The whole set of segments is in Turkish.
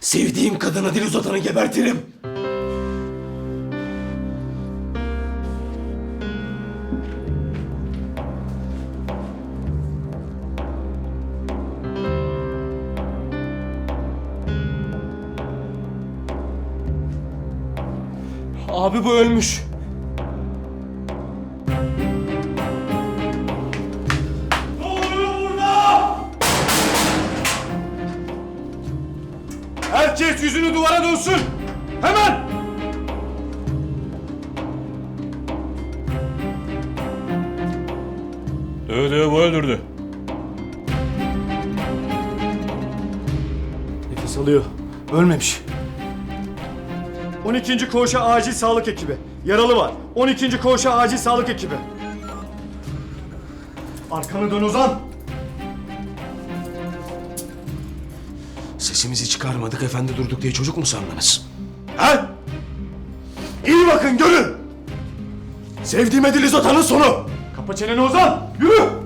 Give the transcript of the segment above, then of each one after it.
Sevdiğim kadına dil uzatanı gebertirim. Abi bu ölmüş. Yüzünü duvara dönsün. Hemen! Evet evet bu öldürdü. Nefes alıyor. Ölmemiş. 12. koğuşa acil sağlık ekibi. Yaralı var. 12. koğuşa acil sağlık ekibi. Arkanı dön Ozan. Sesimizi çıkarmadık efendi durduk diye çocuk mu sandınız? He? İyi bakın görün. Sevdiğime dil uzatanın sonu. Kapa çeneni Ozan. Yürü.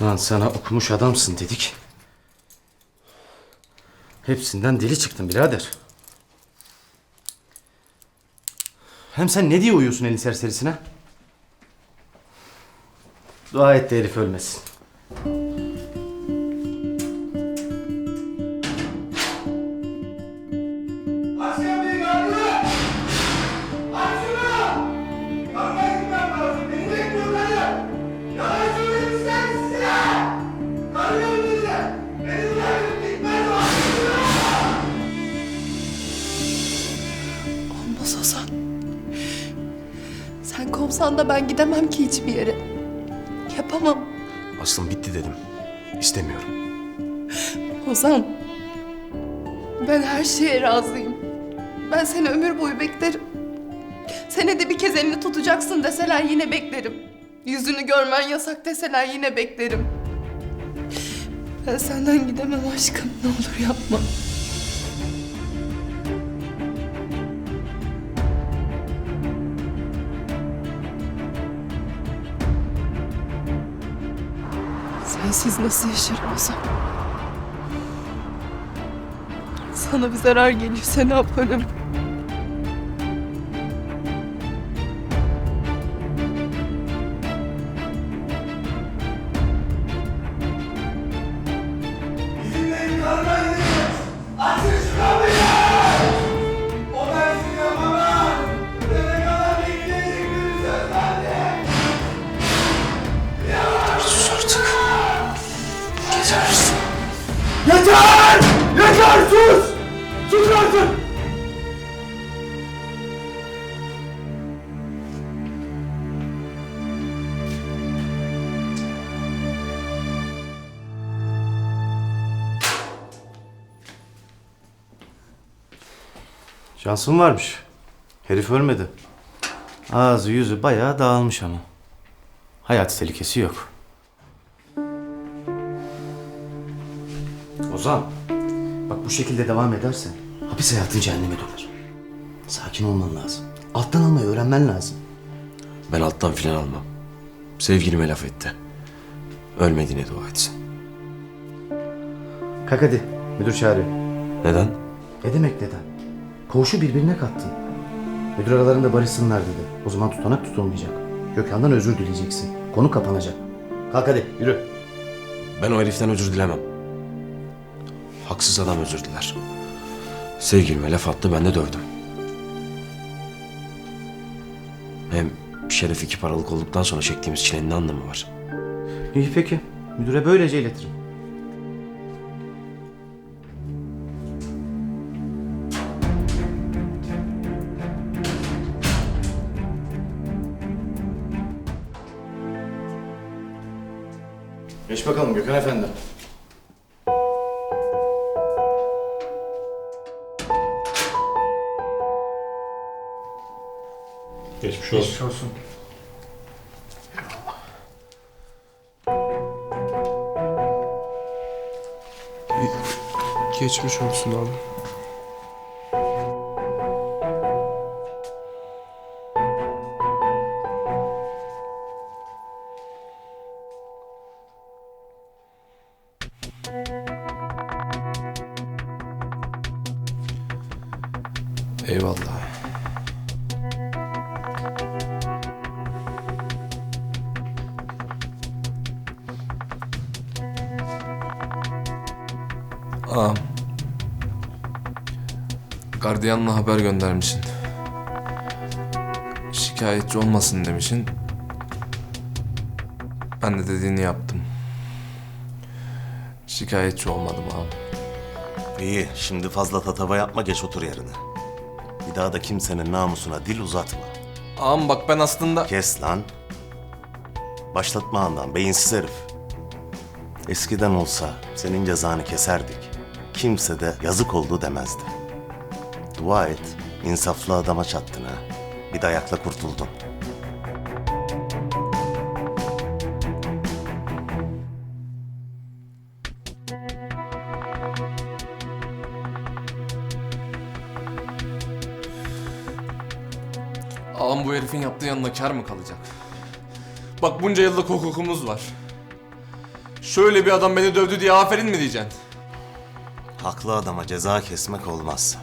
Lan sana okumuş adamsın dedik. Hepsinden deli çıktın birader. Hem sen ne diye uyuyorsun elin serserisine? Dua et de herif ölmesin. Olmaz Ozan. Sen kovsan da ben gidemem ki hiçbir yere. Yapamam. Aslım bitti dedim. İstemiyorum. Ozan. Ben her şeye razıyım. Ben seni ömür boyu beklerim. Senede bir kez elini tutacaksın deseler yine beklerim. Yüzünü görmen yasak deseler yine beklerim. Ben senden gidemem aşkım. Ne olur yapma. Sensiz nasıl yaşarım Ozan? Sana bir zarar gelirse ne yaparım? Şansın varmış. Herif ölmedi. Ağzı yüzü bayağı dağılmış ama. Hayat tehlikesi yok. Ozan, bak bu şekilde devam edersen hapis hayatın cehenneme döner. Sakin olman lazım. Alttan almayı öğrenmen lazım. Ben alttan filan almam. Sevgilime laf etti. Ölmediğine dua etsin. Kalk hadi, müdür çağırıyor. Neden? Ne demek neden? Koğuşu birbirine kattın. Müdür aralarında barışsınlar dedi. O zaman tutanak tutulmayacak. Gökhan'dan özür dileyeceksin. Konu kapanacak. Kalk hadi, yürü. Ben o heriften özür dilemem. Haksız adam özür diler. Sevgilime laf attı ben de dövdüm. Hem şeref iki paralık olduktan sonra çektiğimiz çilenin anlamı var? İyi peki. Müdüre böylece iletirim. Geçmiş olsun. olsun. Geçmiş olsun abi. Ağam. Gardiyanla haber göndermişsin. Şikayetçi olmasın demişsin. Ben de dediğini yaptım. Şikayetçi olmadım ağam. İyi, şimdi fazla tatava yapma, geç otur yerine. Bir daha da kimsenin namusuna dil uzatma. Ağam bak ben aslında... Kes lan. Başlatma andan, beyinsiz herif. Eskiden olsa senin cezanı keserdik. Kimse de yazık oldu demezdi. Dua et, insaflı adama çattın ha. Bir dayakla kurtuldun. Ağam bu herifin yaptığı yanına kar mı kalacak? Bak bunca yıllık hukukumuz var. Şöyle bir adam beni dövdü diye aferin mi diyeceksin? Haklı adama ceza kesmek olmaz.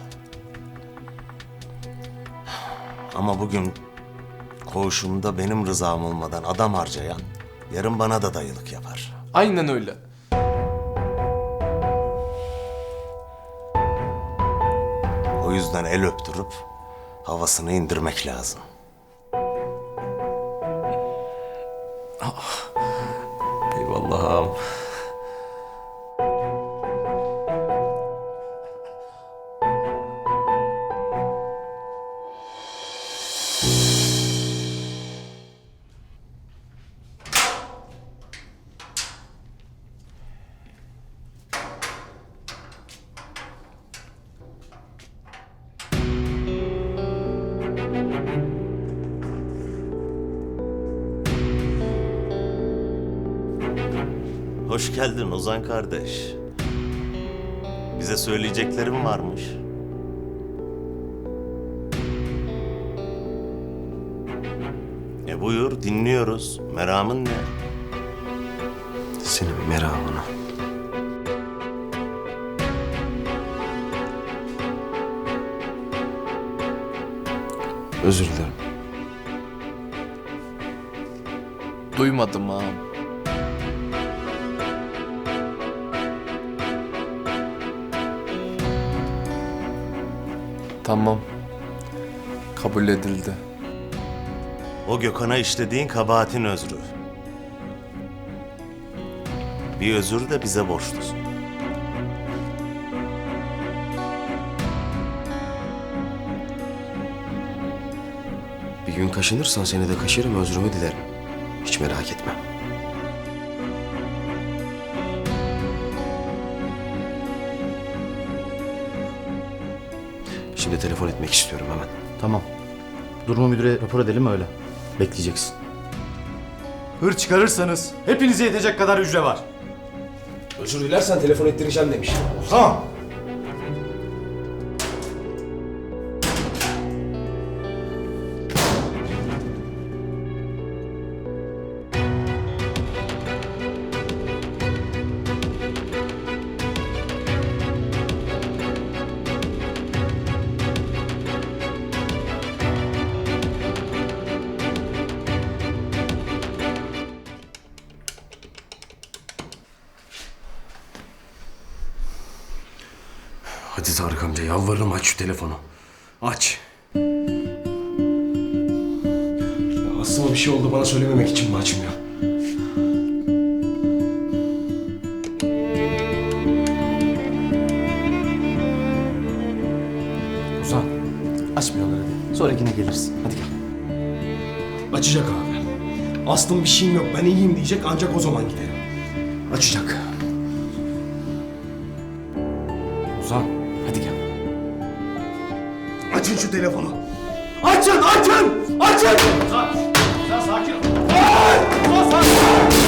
Ama bugün koğuşumda benim rızam olmadan adam harcayan yarın bana da dayılık yapar. Aynen öyle. O yüzden el öptürüp havasını indirmek lazım. Eyvallah Hoş geldin Ozan kardeş. Bize söyleyeceklerim varmış. E buyur dinliyoruz. Meramın ne? Senin meramını. Özür dilerim. Duymadım ağam. Tamam. Kabul edildi. O Gökhan'a işlediğin kabahatin özrü. Bir özür de bize borçlusun. Bir gün kaşınırsan seni de kaşırım özrümü dilerim. Hiç merak etme. Şimdi telefon etmek istiyorum hemen. Tamam. Durumu müdüre rapor edelim öyle. Bekleyeceksin. Hır çıkarırsanız hepinize yetecek kadar hücre var. Özür dilersen telefon ettireceğim demiş. Tamam. Tarık amca yalvarırım aç şu telefonu. Aç. Ya Aslıma bir şey oldu bana söylememek için mi açmıyor? Ozan. Açmıyorlar hadi. Sonra yine gelirsin. Hadi gel. Açacak abi. Aslım bir şeyim yok ben iyiyim diyecek ancak o zaman giderim. Açacak. Ozan. Açın şu telefonu. Açın, açın, açın! Ulan sakin ol. Ulan sakin ol.